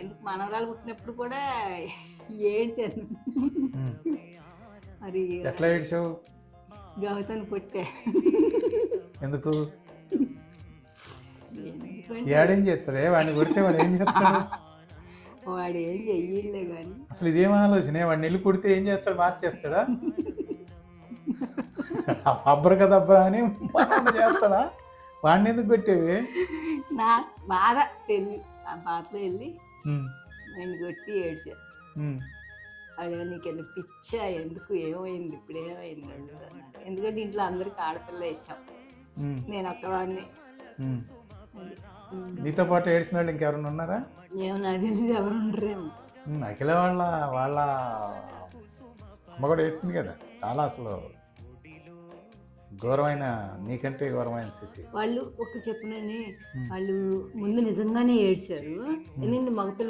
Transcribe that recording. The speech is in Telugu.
ఎందుకు మనవరాలు పుట్టినప్పుడు కూడా ఏడ్చాను. మరి ఎట్లా ఏడ్చావు? గౌతమ్ పుట్టే ఎందుకు? ఏడేం చేస్తాడే? వాడిని కొడితే వాడు ఏం చేస్తాడు? వాడు ఏం చెయ్యలే కానీ అసలు ఇదేం ఆలోచన? వాడిని వెళ్ళి కొడితే ఏం చేస్తాడు? మార్చేస్తాడా? అబ్బరక దబ్బరా అని మనల్ని చేస్తాడా? వాడిని ఎందుకు కొట్టేవి? నా బాధ తెలివి. ఆ బాధలో వెళ్ళి నేను కొట్టి ఏడ్చా. అదే నీకు ఎందుకు పిచ్చా ఎందుకు ఏమైంది? ఇప్పుడు ఏమైంది. ఎందుకంటే ఇంట్లో అందరికి ఆడపిల్ల ఇష్టం. నేను ఒక్కవాడిని. నీతో పాటు ఏడ్చిన వాళ్ళు ఇంకెవరైనా ఉన్నారా? ఏమో నాకు తెలిసి ఎవరు ఉండరేమో. అఖిల వాళ్ళ వాళ్ళ అమ్మ కూడా ఏడ్చింది కదా? చాలా అసలు ఘోరమైన నీకంటే ఘోరమైన స్థితి. వాళ్ళు ఒక చెప్పునని వాళ్ళు ముందు నిజంగానే ఏడ్చారు. ఎందుకంటే మగపిల్ల